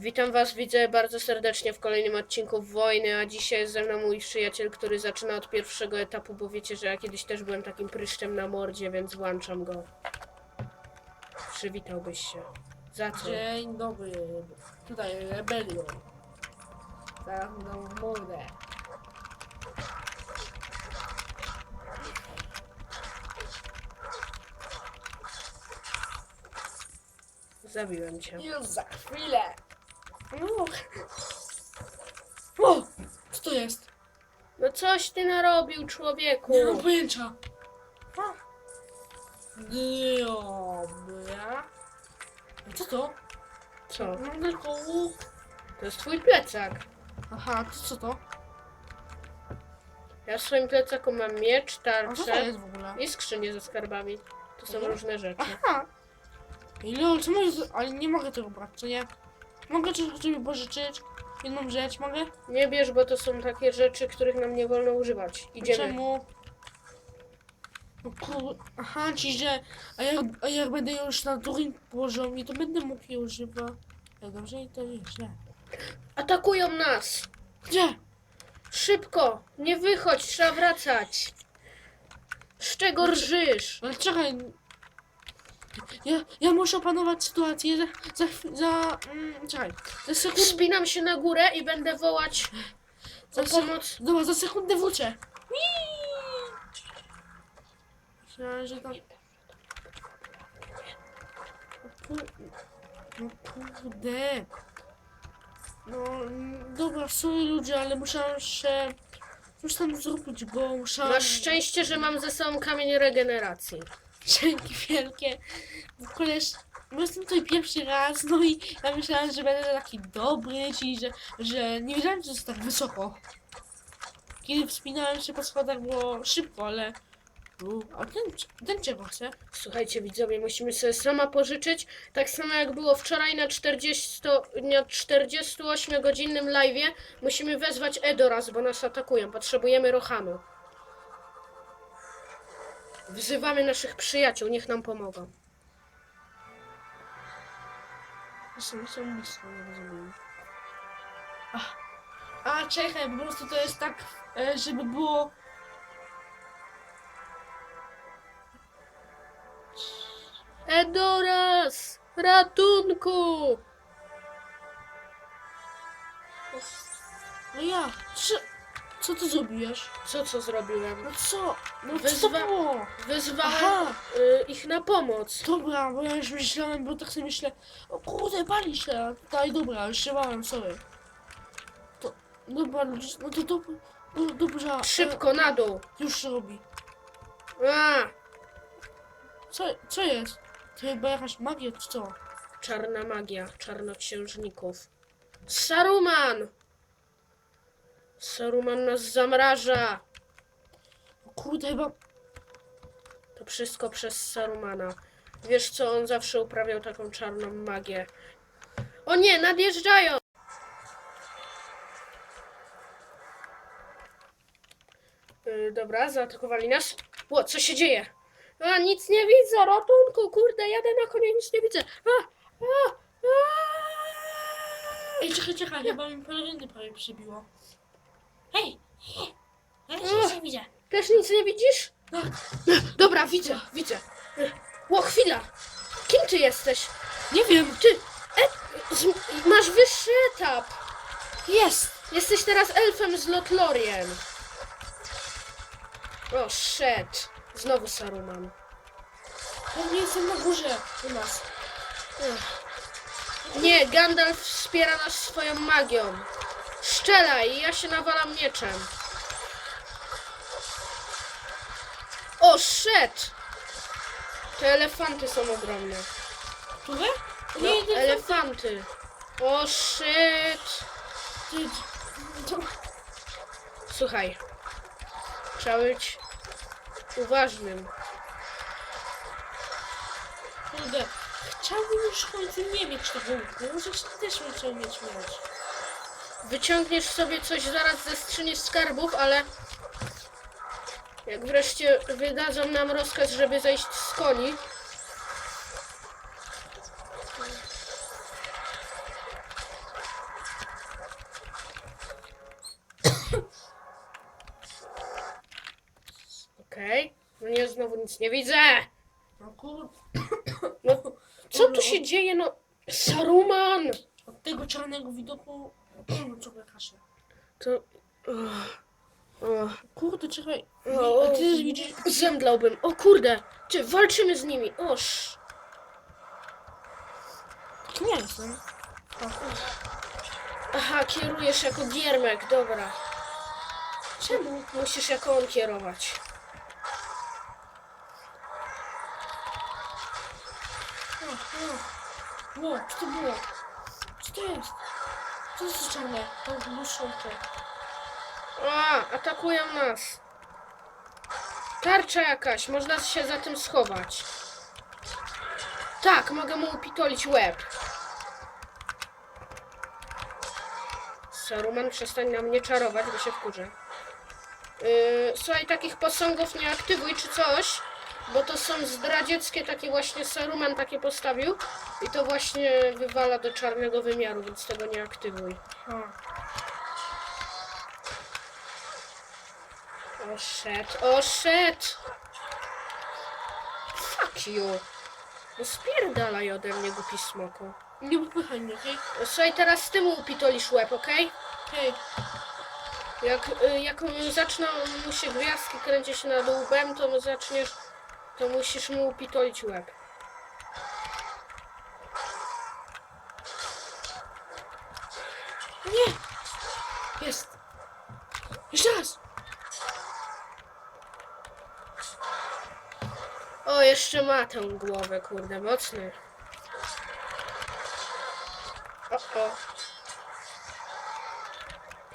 Witam Was, widzę bardzo serdecznie w kolejnym odcinku Wojny, a dzisiaj jest ze mną mój przyjaciel, który zaczyna od pierwszego etapu, bo wiecie, że ja kiedyś też byłem takim pryszczem na mordzie, więc włączam go. Przywitałbyś się. Za co? Dzień dobry. Tutaj rebelion. Zaraz mu dam w mordę. Zabiłem cię. Już za chwilę. O! Co to jest? No coś ty narobił, człowieku! Nie mam pojęcia. Dobra. Co to? Co? Mam tylko łuk. To jest twój plecak. Aha, to co to? Ja w swoim plecaku mam miecz, A co to tarczę jest w ogóle? i skrzynię ze skarbami. To są Mhm. różne rzeczy. Aha. Lol, mogę... z- Ale nie mogę tego brać, co nie? Mogę coś sobie pożyczyć? Jedną rzecz mogę? Nie bierz, bo to są takie rzeczy, których nam nie wolno używać. Idziemy. Czemu? No kur... Aha, czyli że... A jak, a jak będę już na drugim poziomie, to będę mógł je używać. Ej, dobrze i to źle. Atakują nas! Gdzie? Szybko! Nie wychodź, trzeba wracać! Z czego rżysz? Ale czekaj. Ja, ja muszę opanować sytuację za... za, za mm, czekaj. Za sekundę... Wspinam się na górę i będę wołać Za o pomoc. Dobra, za sekundę wrócę. Myślałem, że tam... O kur- No kurde. No, mm, dobra, sorry ludzie, ale musiałem się... Coś tam zrobić, bo musiałem... Masz szczęście, że mam ze sobą kamień regeneracji. Dzięki wielkie. W ogóle, bo jestem tutaj pierwszy raz, no i ja myślałem, że będę taki dobry, czyli że, że nie wiedziałem, że jest tak wysoko. Kiedy wspinałem się po schodach było szybko, ale... U, a ten, ten czego chce? Słuchajcie widzowie, musimy sobie sama pożyczyć. Tak samo jak było wczoraj na 40, na 48 godzinnym live'ie. Musimy wezwać Edoras, bo nas atakują. Potrzebujemy Rohanu. Wzywamy naszych przyjaciół, niech nam pomogą. Są, są nie rozumiem. A, a czekaj, po prostu to jest tak, e, żeby było... Edoras! Ratunku! No ja, co, co ty zrobiłeś? Co, co zrobiłem? No co? No co Wyzwa- to było? Wezwałem Aha. y, ich na pomoc. Dobra, bo ja już myślałem, bo tak sobie myślę, o kurde, pali się, tutaj dobra, już się bałem, sorry. To, dobra, ludzie, no to dobra, do, dobrze. Szybko, na dół. E, już się robi. A, Co, co jest? To chyba jakaś magia, czy co? czarna magia, czarnoksiężników. Saruman! Saruman nas zamraża. Kurde, chyba, To wszystko przez Sarumana. Wiesz co, on zawsze uprawiał taką czarną magię. O nie, nadjeżdżają! Yy, dobra, zaatakowali nas. Ło, co się dzieje? A, nic nie widzę, ratunku, kurde, jadę na konie, nic nie widzę. A, a, a. ej, czekaj, czekaj, chyba mi peleryny prawie przybiło. Hej, hej, ja Ech. nic nie widzę. Też nic nie widzisz? No, Dobra, widzę, widzę. Ło, chwila. Kim ty jesteś? nie wiem, Ty, e, z, masz wyższy etap. jest. Jesteś teraz elfem z Lotlorien. O, shit. Znowu Saruman. Pewnie jestem na górze u nas. Ech. Nie, Gandalf wspiera nas swoją magią. Szczelaj, ja się nawalam mieczem. O, shit. Te elefanty są ogromne. Które? No, Nie, nie, elefanty. O, shit. Słuchaj. Trzeba być uważnym. Kurde, chciałbym już w końcu nie mieć tego łuku. Może też bym chciał mieć mieć. Wyciągniesz sobie coś zaraz ze skrzyni skarbów, ale jak wreszcie wydadzą nam rozkaz, żeby zejść z koni. Okej. Okay. No nie, znowu nic nie widzę. No kur... No, co tu się no. dzieje? No, Saruman! Od tego czarnego widoku... No co. To... Uff. Kurde, czekaj. O, A ty widzisz... Zemdlałbym. O kurde! Czy walczymy z nimi? Oż. Kim ja jestem? Aha, kierujesz jako giermek, dobra. Czemu musisz jako on kierować? O, o. Co to było? Co to jest? Co to jest za czarne? To muszą to. A, atakują nas. Tarcza jakaś, można się za tym schować. Tak, mogę mu upitolić łeb. Saruman, przestań na mnie czarować, bo się wkurzę. Yy, słuchaj, takich posągów nie aktywuj czy coś, bo to są zdradzieckie, takie właśnie Saruman takie postawił i to właśnie wywala do czarnego wymiaru, więc tego nie aktywuj. O shit, o shit! Fuck you! No spierdalaj ode mnie, głupi smoku. Nie popychaj mnie, okej? No Słuchaj, teraz ty mu upitolisz łeb, okej? Hej, Jak, y, jak mu zaczną mu się gwiazdki kręcić nad łbem, to zaczniesz, to musisz mu upitolić łeb. nie! Jest! Jeszcze raz! O, jeszcze ma tę głowę, kurde, mocny. O, o.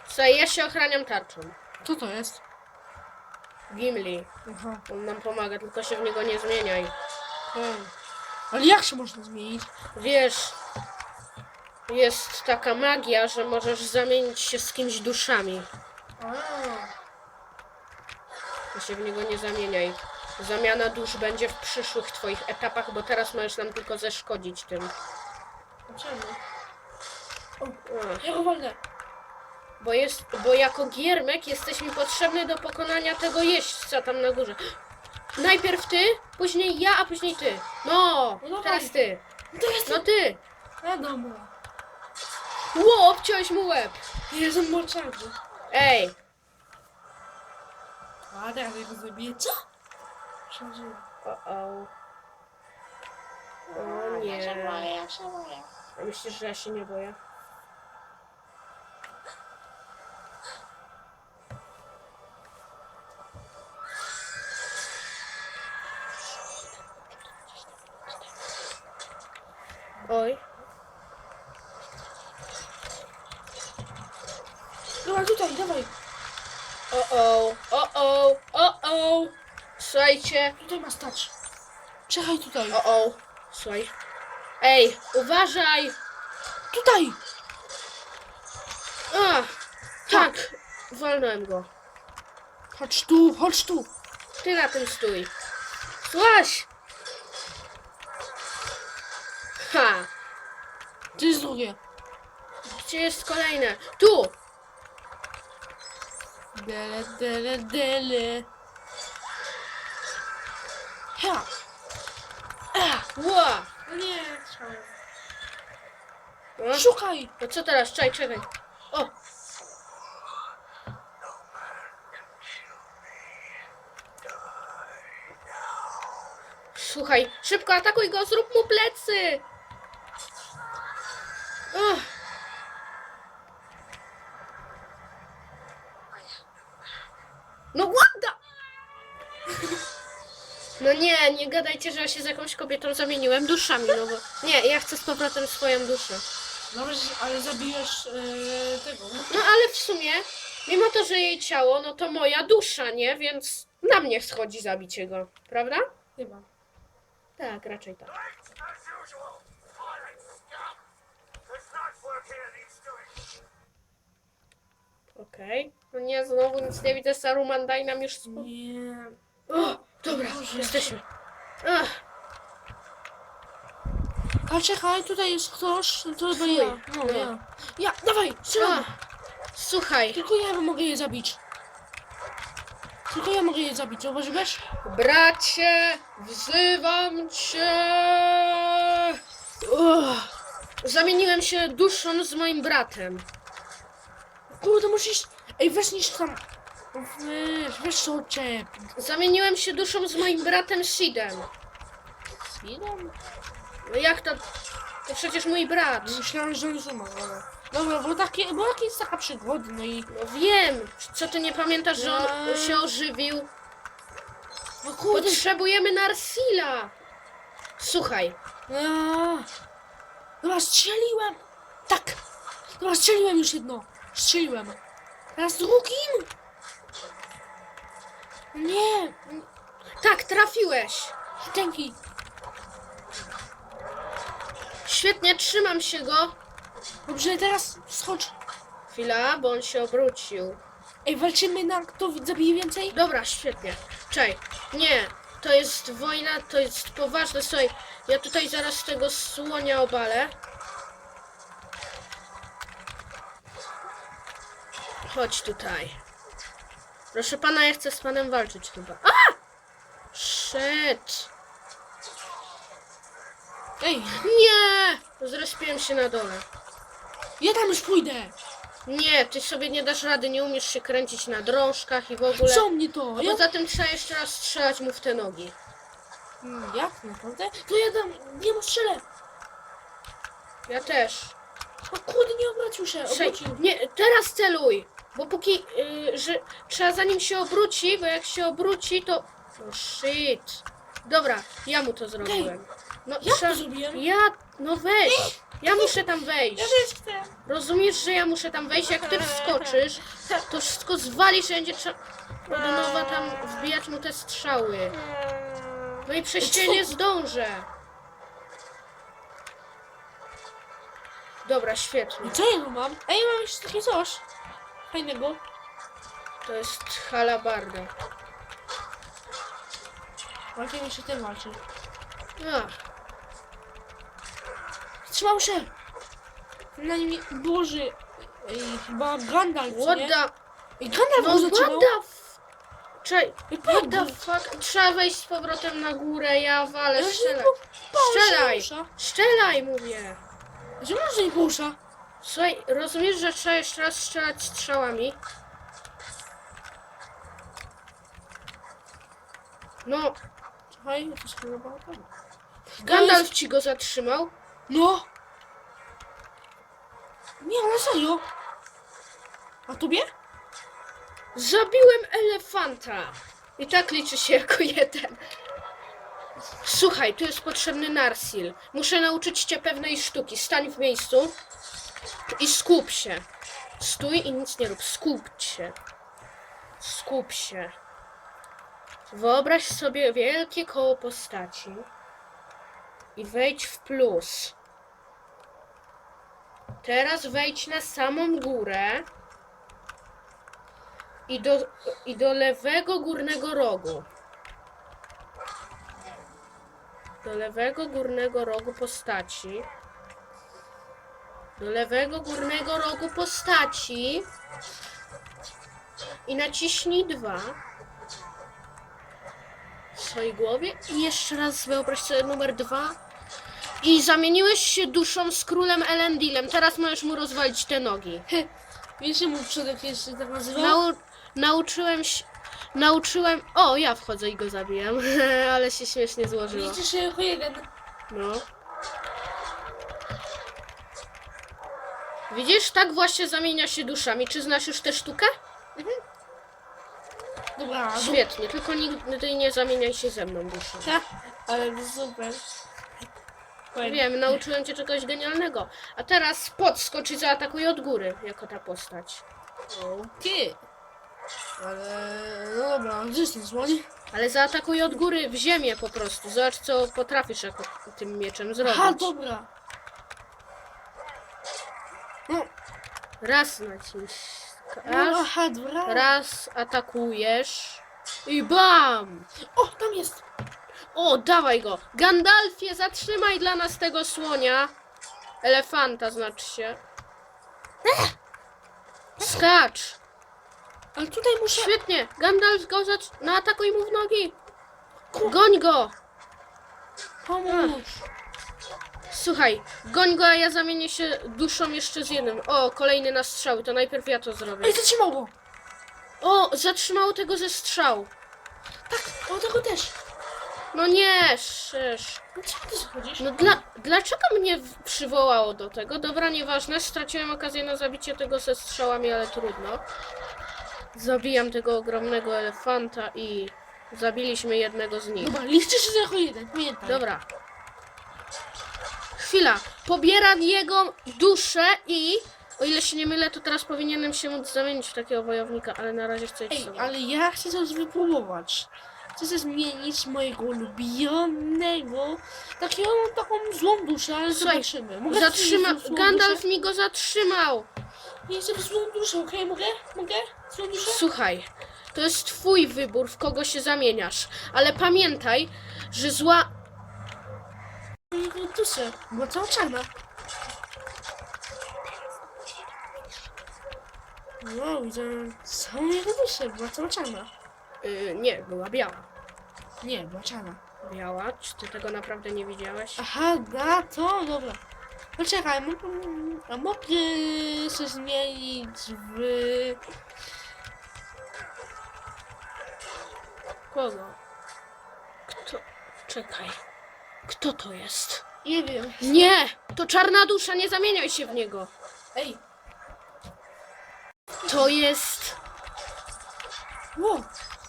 Słuchaj, ja się ochraniam tarczą. Co to jest? Gimli. Aha. On nam pomaga, tylko się w niego nie zmieniaj. Hej. Ale jak się można zmienić? Wiesz, jest taka magia, że możesz zamienić się z kimś duszami. A. To się w niego nie zamieniaj. Zamiana dusz będzie w przyszłych twoich etapach, bo teraz możesz nam tylko zeszkodzić tym. Dlaczego? Ach, Ja go walnę. Bo, jest, bo jako giermek jesteś mi potrzebny do pokonania tego jeźdźca tam na górze. Najpierw ty, później ja, a później ty. No, No dawaj. teraz ty. To jest... No ty. Wiadomo. Ło, obciąłeś mu łeb. Jestem morczarny. Ej, A teraz ja go zabiję. Co? Przeżyję. o o. O nie. Ja się boję, ja się boję. A myślisz, że ja się nie boję? Oj, Dobra, tutaj, dawaj. o o, o o, o o. Słuchajcie, Tutaj ma stać. Czekaj tutaj. o o. Słuchaj. Ej, uważaj! Tutaj! A, tak, walnąłem go. Chodź tu, chodź tu. Ty na tym stój. Słuchaj! Ha! To jest drugie. Gdzie jest kolejne? Tu! Dele, dele, dele. Ha! Ła! Nie, trzeba. No, Szukaj! no co teraz? Czekaj, czekaj. O! Słuchaj, szybko atakuj go, zrób mu plecy! Ugh. No ładna! No nie, nie gadajcie, że ja się z jakąś kobietą zamieniłem duszami, no bo... Nie, ja chcę z powrotem swoją duszę. Dobrze, ale zabijesz e, tego. No ale w sumie, mimo to, że jej ciało, no to moja dusza, nie? Więc na mnie schodzi zabicie go, prawda? Chyba. Tak, raczej tak. Okej. No nie, znowu nic nie widzę, Saruman, daj nam już spokój. Nie. O, dobra, jesteśmy. Ach, A czekaj, tutaj jest ktoś. To chyba Twój. ja. No, No. ja. Ja, dawaj, strzelam. ach. Słuchaj, Tylko ja mogę je zabić. Tylko ja mogę je zabić, zauważyłeś? Bracie, wzywam cię! Uch. Zamieniłem się duszą z moim bratem. Kurde, musisz... Ej, weź niż tam... Weź się oczep. Zamieniłem się duszą z moim bratem Sidem. Chwilę? No jak to? To przecież mój brat. Myślałem, że on zuma, ale... Dobra, bo, takie, bo jakaś taka przygoda, no i... No wiem. Co ty nie pamiętasz, że on się ożywił? No kurde... Potrzebujemy Narsila. Słuchaj, Aaa. Dobra, strzeliłem! Tak! Dobra, strzeliłem już jedno. Strzeliłem. Teraz drugim! Nie! tak, trafiłeś. Dzięki. Świetnie, trzymam się go. Dobrze, teraz skocz. Chwila, bo on się obrócił. Ej, walczymy na kto zabije więcej? Dobra, świetnie. Czej, nie, to jest wojna, to jest poważne. Słuchaj, ja tutaj zaraz tego słonia obalę. Chodź tutaj. Proszę pana, ja chcę z panem walczyć chyba. A! Shit. Ej, Nie! Zrespiłem się na dole. ja tam już pójdę. Nie, ty sobie nie dasz rady, nie umiesz się kręcić na drążkach i w ogóle. Co mnie to? A Ja... poza tym trzeba jeszcze raz strzelać mu w te nogi. Hmm, Jak naprawdę? To ja dam, nie mu strzelę. Ja też. O kurde, nie się. Słuchaj, Obrócił. nie, teraz celuj! Bo póki, y, że trzeba zanim się obróci, bo jak się obróci, to... Oh shit. Dobra, ja mu to zrobiłem. No trzeba... to zrobiłem? Ja, no weź. Ja muszę tam wejść. Ja też chcę. Rozumiesz, że ja muszę tam wejść? Jak ty wskoczysz, to wszystko zwalisz, i będzie trzeba od nowa tam wbijać mu te strzały. No i przez zdążę. Dobra, świetnie. I co ja tu mam? Ej, mam jeszcze takie coś. Fajnego. To jest halabarda. Walczę jeszcze ten walczy. Ach, Trzymał się! Na nim... Boże... Ej, chyba Gandalf, what nie? the... Ej, Gandalf No go what zatrzymał! the f... Czekaj, what the fuck? Trzeba wejść z powrotem na górę, ja walę, strzelaj. Strzelaj! Strzelaj, mówię. Że może nie porusza? Słuchaj, rozumiesz, że trzeba jeszcze raz strzelać strzałami? No, Słuchaj, to bałka. Gandalf ci go zatrzymał. No! Nie, ale serio? A tobie? Zabiłem elefanta. I tak liczy się jako jeden. Słuchaj, tu jest potrzebny Narsil. Muszę nauczyć cię pewnej sztuki. Stań w miejscu i skup się. Stój i nic nie rób. Skup się. Skup się. Wyobraź sobie wielkie koło postaci i wejdź w plus. Teraz wejdź na samą górę i do, i do lewego górnego rogu. Do lewego górnego rogu postaci. Do lewego górnego rogu postaci. I naciśnij dwa. W swojej głowie. I jeszcze raz wyobraź sobie numer dwa. I zamieniłeś się duszą z królem Elendilem. Teraz możesz mu rozwalić te nogi. Wiesz, że mój przodek jeszcze tak nazywał? Nau nauczyłem się. Nauczyłem. O, ja wchodzę i go zabijam. Ale się śmiesznie złożyło. Liczy się jako jeden. No. Widzisz, tak właśnie zamienia się duszami. Czy znasz już tę sztukę? Dobra, no. Świetnie, tylko nigdy nie zamieniaj się ze mną duszą. Ha, ale super. Wiem, nauczyłem cię czegoś genialnego. A teraz podskocz i zaatakuj od góry, jako ta postać. Okej. Ale... No dobra, gdzie jest ten słoń? Ale zaatakuj od góry w ziemię po prostu. Zobacz, co potrafisz jako tym mieczem zrobić. Aha, dobra. No, Raz naciśnij. no, aha, dobra. raz atakujesz. I bam! O, tam jest. O, dawaj go! Gandalfie, zatrzymaj dla nas tego słonia. Elefanta znaczy się. Skacz! Ale tutaj muszę... Świetnie! Gandalf go zac... No atakuj mu w nogi! Goń go! Pomóż! Słuchaj, goń go, a ja zamienię się duszą jeszcze z jednym. O, kolejny na strzały, to najpierw ja to zrobię. Ej, zatrzymał go! O, zatrzymało tego ze strzał. Tak, o tego też. No nie, szysz. No co ty zachodzisz? No dla, dlaczego mnie w- przywołało do tego? Dobra, nieważne, straciłem okazję na zabicie tego ze strzałami, ale trudno. Zabijam tego ogromnego elefanta i zabiliśmy jednego z nich. Dobra, liczy się jako jeden, pamiętaj. Dobra. Chwila. Pobieram jego duszę i... O ile się nie mylę, to teraz powinienem się móc zamienić w takiego wojownika, ale na razie chcę iść Ej, sobie. ale ja chcę coś wypróbować. Chcę sobie zmienić mojego ulubionego, takiego, taką złą duszę, ale Słuchaj, zobaczymy. Mogę Zatrzyma... zmienić złą Gandalf duszę? mi go zatrzymał! Nie chcę złą duszę, okej? Mogę? Mogę? Złą duszę? Słuchaj, to jest twój wybór, w kogo się zamieniasz. Ale pamiętaj, że zła... Duszę, była cała czarna. No, widzę całą jego duszę, była cała czarna. Yy, nie, była biała. Nie, była czarna. Biała? Czy ty tego naprawdę nie widziałeś? Aha, da, to dobra. Poczekaj, mógł, a mogę się zmienić w... Kogo? Kto? Czekaj. Kto to jest? Nie wiem. Nie! To czarna dusza, nie zamieniaj się w niego! Ej, To jest... wow,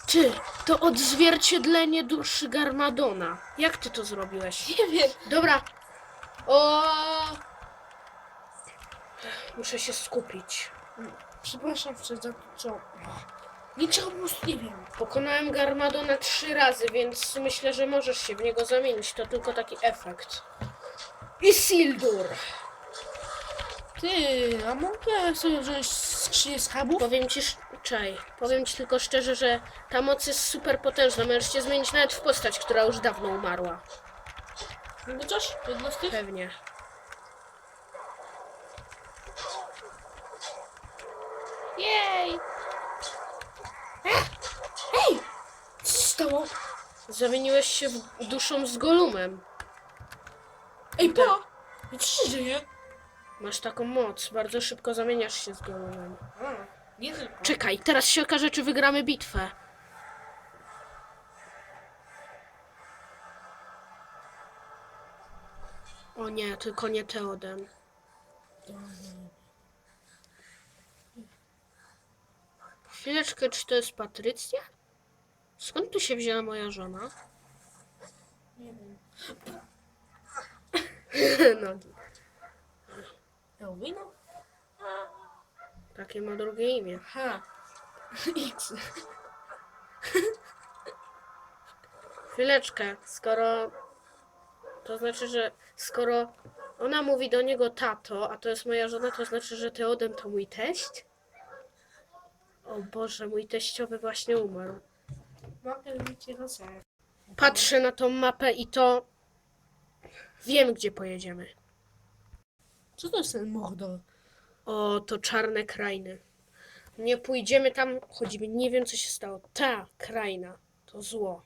Ty! To odzwierciedlenie duszy Garmadona. Jak ty to zrobiłeś? nie wiem. Dobra. O. Muszę się skupić. Przepraszam za to, co... Prostu nie wiem. Pokonałem Garmadona trzy razy, więc myślę, że możesz się w niego zamienić. To tylko taki efekt. Isildur! Ty, a mogę sobie wziąć skrzynię skarbów? Powiem ci, sz- czaj, powiem ci tylko szczerze, że ta moc jest super potężna. Możesz się zmienić nawet w postać, która już dawno umarła. Mogę coś? Jedno z tych? Pewnie. Jej! Ej! Co się stało? Zamieniłeś się w duszą z Golumem. Ej, pa! Co się dzieje? Masz taką moc, bardzo szybko zamieniasz się z Golumem. Nie tylko. Czekaj, teraz się okaże, czy wygramy bitwę. O nie, tylko nie Teoden. Chwileczkę, czy to jest Patrycja? Skąd tu się wzięła moja żona? Nie wiem. no, Elwina? takie ma drugie imię. Aha. X. Chwileczkę, skoro. To znaczy, że skoro ona mówi do niego tato, a to jest moja żona, to znaczy, że Teoden to mój teść? O Boże, mój teściowy właśnie umarł. Mogę mieć jego ser. Patrzę na tą mapę i to. Wiem, gdzie pojedziemy. Co to jest ten Mordor? O, to czarne krainy. Nie pójdziemy tam, choćby nie wiem, co się stało. Ta kraina to zło.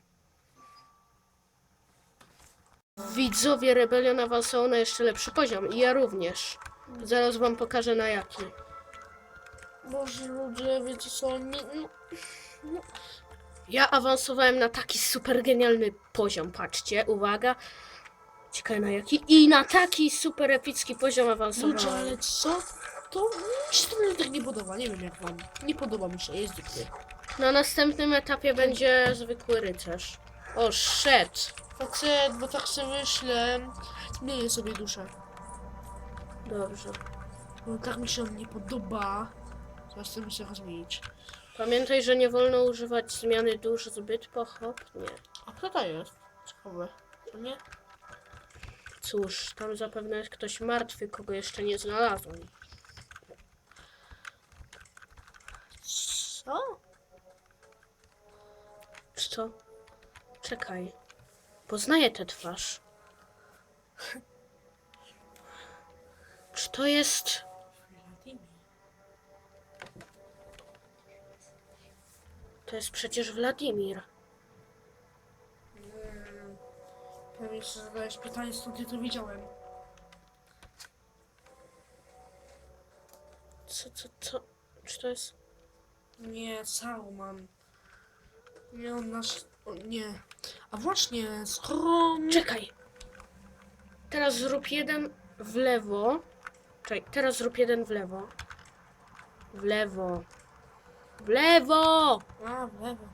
Widzowie Rebelion awansował na jeszcze lepszy poziom i ja również. Zaraz wam pokażę na jaki. Boże ludzie, wiecie co, nie, no, Ja awansowałem na taki super genialny poziom, patrzcie, uwaga. Ciekawe na jaki. I na taki super epicki poziom ludzie, awansowałem. ale co? To mi się to tak nie podoba, nie wiem jak wam. Nie podoba mi się, jest zwykły. Na następnym etapie będzie zwykły rycerz. O, shit. Facet, bo tak sobie myślę, zmienię sobie duszę. Dobrze. Bo tak mi się on nie podoba. Teraz chcę się zmienić. Pamiętaj, że nie wolno używać zmiany dusz zbyt pochopnie. A kto to jest? Ciekawe. To nie? Cóż, tam zapewne jest ktoś martwy, kogo jeszcze nie znalazłem. Co? To? Czekaj. Poznaję tę twarz. Czy to jest... To jest przecież Wladimir. Powiem że zadałeś pytanie, skąd ja to widziałem. Co, co, co? Czy to jest... Nie, Sauron. Nie, on nasz... O, nie. A właśnie, skoro... Czekaj! Teraz zrób jeden w lewo. Czekaj, teraz zrób jeden w lewo. W lewo. W lewo! A, w lewo.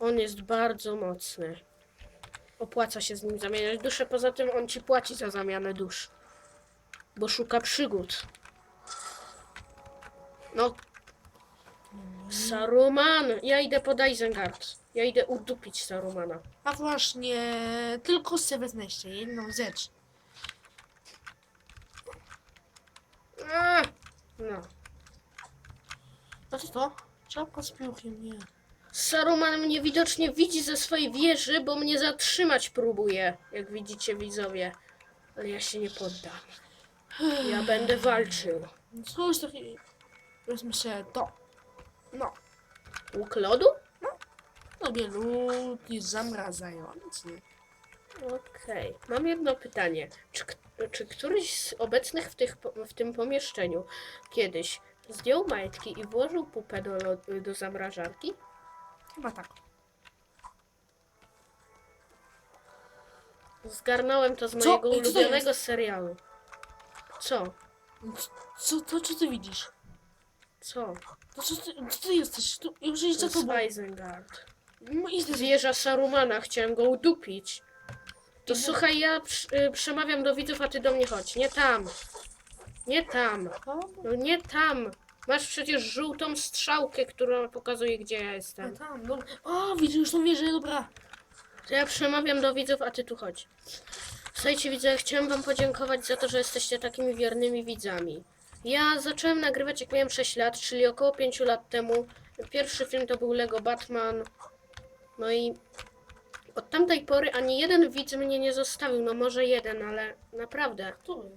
On jest bardzo mocny. Opłaca się z nim zamieniać dusze. Poza tym on ci płaci za zamianę dusz. Bo szuka przygód. No. Saruman! Ja idę pod Isengard. Ja idę udupić Sarumana. A właśnie, tylko sobie wezmę jeszcze jedną rzecz. A! No. Co to? Czapka z piórkiem, nie. Saruman mnie widocznie widzi ze swojej wieży, bo mnie zatrzymać próbuje, jak widzicie widzowie. Ale ja się nie poddam. Ja będę walczył. Co jest takie... Wezmę sobie to. No, Łuk lodu? lubię lód i zamrażający. Okej. Mam jedno pytanie. Czy, czy któryś z obecnych w, tych, w tym pomieszczeniu kiedyś zdjął majtki i włożył pupę do, do zamrażarki? Chyba tak. Zgarnąłem to z Co? mojego co to ulubionego serialu. Co? Co, to co ty widzisz? Co? To co ty, ty jesteś? Tu, już To iść za jest tobą. Isengard. No i Wieża Sarumana, chciałem go udupić. To Idę. słuchaj, ja przy, y, przemawiam do widzów, a ty do mnie chodź. Nie tam. Nie tam. No nie tam. Masz przecież żółtą strzałkę, która pokazuje, gdzie ja jestem. tam, dobra. O, widzę już tą wieżę, dobra. To ja przemawiam do widzów, a ty tu chodź. Słuchajcie, widzę, chciałem wam podziękować za to, że jesteście takimi wiernymi widzami. Ja zacząłem nagrywać jak miałem 6 lat, czyli około 5 lat temu. Pierwszy film to był Lego Batman. No i od tamtej pory ani jeden widz mnie nie zostawił. No może jeden, ale naprawdę. Który?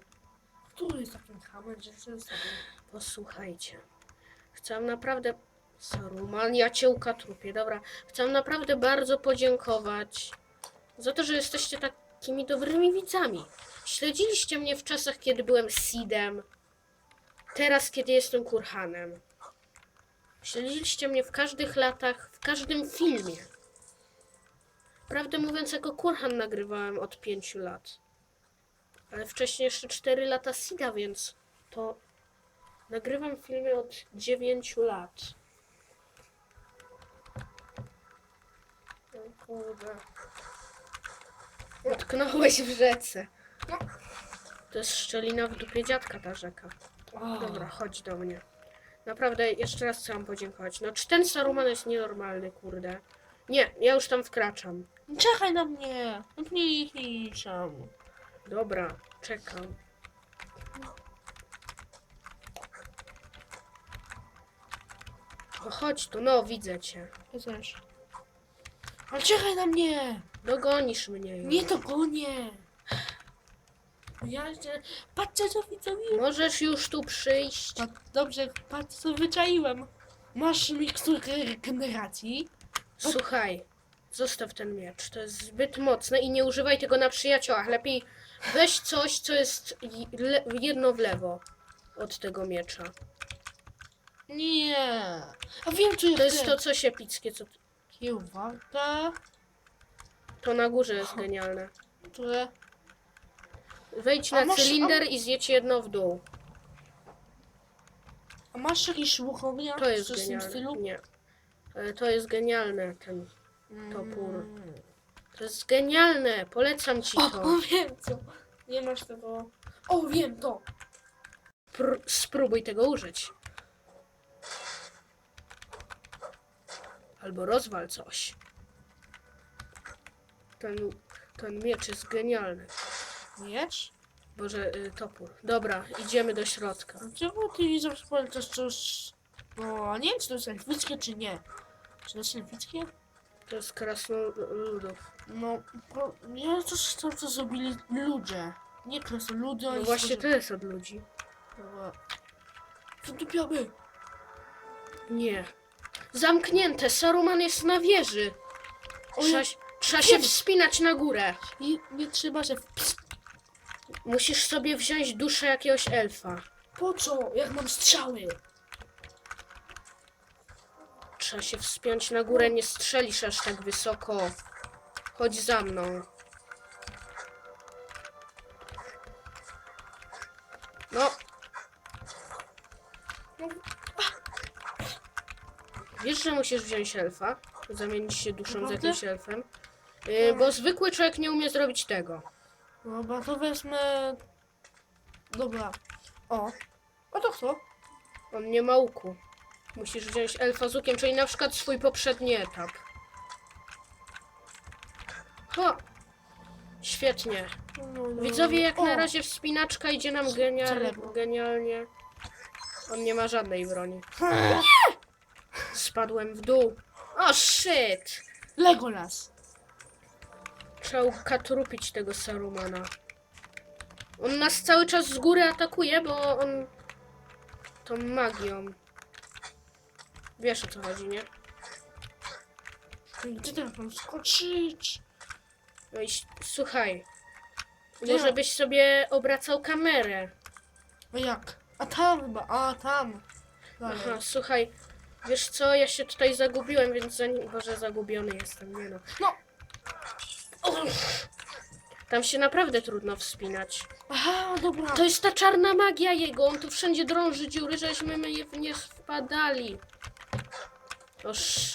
Który jest takim hamem, że się zostawił? Posłuchajcie. Chcę naprawdę. Saruman, ja cię ukatrupię, dobra. Chcę naprawdę bardzo podziękować za to, że jesteście takimi dobrymi widzami. Śledziliście mnie w czasach, kiedy byłem Sidem. Teraz, kiedy jestem Kurhanem. Śledziliście mnie w każdych latach, w każdym filmie. Prawdę mówiąc, jako Kurhan nagrywałem od 5 lat. Ale wcześniej jeszcze 4 lata Sida, więc to Nagrywam filmy od 9 lat. O kurde. Utknąłeś w rzece. To jest szczelina w dupie dziadka ta rzeka. Dobra, chodź do mnie. Naprawdę, jeszcze raz chcę wam podziękować. No, czy ten Saruman jest nienormalny, kurde? Nie, ja już tam wkraczam. Czekaj na mnie. No Nie. Dobra, czekam. No chodź tu, no, widzę cię. Ja też. Ale czekaj na mnie. Dogonisz mnie już. Nie to gonię. Ja. Patrzcie co widzowie. Możesz już tu przyjść. Pa- Dobrze, patrz co wyczaiłem. Masz miksturkę regeneracji. Słuchaj, zostaw ten miecz. To jest zbyt mocne i nie używaj tego na przyjaciołach. Lepiej weź coś, co jest jedno w lewo od tego miecza. Nie. A wiem co To jest to coś epickie, co Kiełwarta, to na górze jest genialne. które... Wejdź A na masz- cylinder i zjedź jedno w dół. A masz jakiś słuch ognia? To jest Coś w tym genialne. stylu? Nie. Ale To jest genialne, ten. topór. Mm. To jest genialne. Polecam ci O, to. o, wiem co. Nie masz tego... O, wiem to. Pr- spróbuj tego użyć. Albo rozwal coś. Ten, ten miecz jest genialny. Miecz? Boże, y, topór. Dobra, idziemy do środka. Dlaczego ty widzę, że polecasz coś... No, a nie wiem, czy to jest elfickie, czy nie. Czy to jest elfickie? To jest krasnoludów. No, nie, to jest to, co zrobili ludzie. Nie krasnoludy, No oni właśnie to jest od ludzi. Wydupiamy. Nie. Zamknięte. Saruman jest na wieży. Oj, Trzeba, trzeba się wspinać na górę. I nie trzeba. Pst, Musisz sobie wziąć duszę jakiegoś elfa. po co? Jak mam strzały? Trzeba się wspiąć na górę, nie strzelisz aż tak wysoko. Chodź za mną. No. Wiesz, że musisz wziąć elfa? Zamienić się duszą z Naprawdę? jakimś elfem. Yy, bo zwykły człowiek nie umie zrobić tego. Dobra, to wezmę... Dobra. O. A to kto? On nie ma łuku. Musisz wziąć elfa z łukiem, czyli na przykład swój poprzedni etap. Ho! Świetnie. Widzowie, jak o, na razie wspinaczka idzie nam genial, genialnie. On nie ma żadnej broni. Spadłem w dół. O shit! Legolas. Trzeba ukatrupić tego Sarumana. On nas cały czas z góry atakuje, bo on... tą magią. Wiesz o co chodzi, nie? Gdzie teraz mam skoczyć? No i słuchaj. Gdzie? Może byś sobie obracał kamerę. A jak? A tam chyba, a tam. Dalej. Aha, słuchaj. Wiesz co, ja się tutaj zagubiłem, więc za... Boże, zagubiony jestem, nie no. No. Uff. Tam się naprawdę trudno wspinać. Aha, dobra. To jest ta czarna magia jego, on tu wszędzie drąży dziury, żeśmy my w nie wpadali. Oż...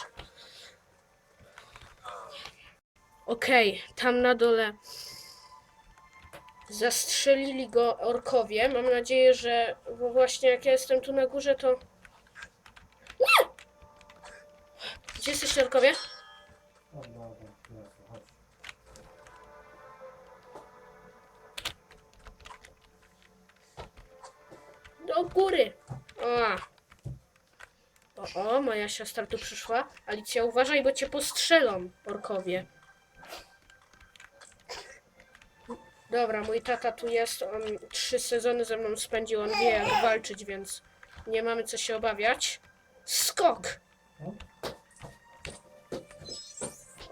Okej, tam na dole zastrzelili go orkowie. Mam nadzieję, że bo właśnie jak ja jestem tu na górze, to... Nie! Gdzie jesteście orkowie? Do góry. O. O, moja siostra tu przyszła. Alicja, uważaj, bo cię postrzelą, orkowie. Dobra, mój tata tu jest. On trzy sezony ze mną spędził. On wie, jak walczyć, więc nie mamy co się obawiać. Skok!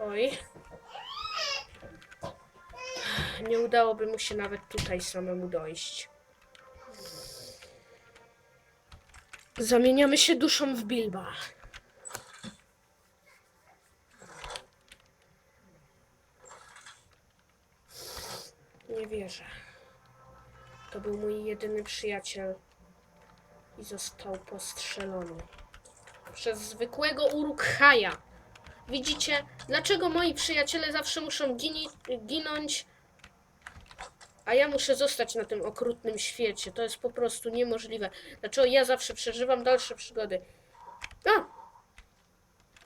Oj. Nie udałoby mu się nawet tutaj samemu dojść. Zamieniamy się duszą w Bilba. Nie wierzę. To był mój jedyny przyjaciel i został postrzelony przez zwykłego Urukhaja. Widzicie, dlaczego moi przyjaciele zawsze muszą ginąć, a ja muszę zostać na tym okrutnym świecie. To jest po prostu niemożliwe. Dlaczego ja zawsze przeżywam dalsze przygody? A!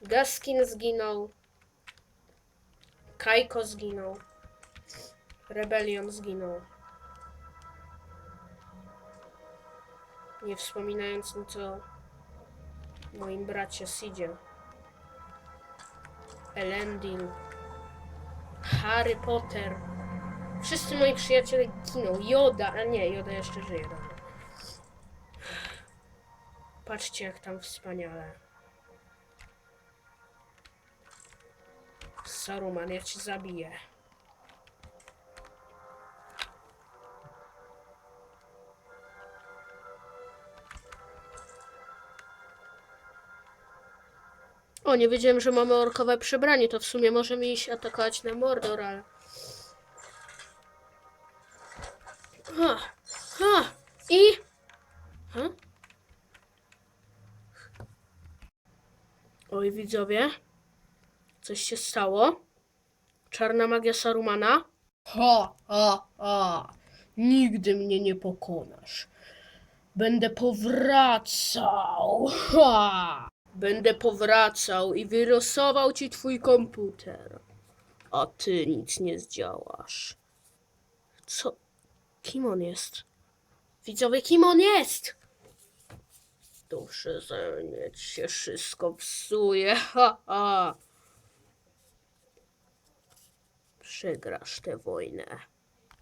Gaskin zginął. Kajko zginął. Rebelion zginął. Nie wspominając nic o moim bracie Sidzie. Elendil. Harry Potter. Wszyscy moi przyjaciele giną. Joda, a nie, Joda jeszcze żyje. Dobra. Patrzcie, jak tam wspaniale. Saruman, ja cię zabiję. O, nie wiedziałem, że mamy orkowe przebranie. To w sumie możemy iść atakować na Mordor, ale... Ha, ha, i... Ha? Oj, widzowie. Coś się stało. Czarna magia Sarumana. Ha, ha, ha. Nigdy mnie nie pokonasz. Będę powracał. Ha! Będę powracał i wyrosował ci twój komputer. A ty nic nie zdziałasz. Co? Kim on jest? Widzowie, kim on jest? To przeze mnie się wszystko psuje. Ha, ha. Przegrasz tę wojnę.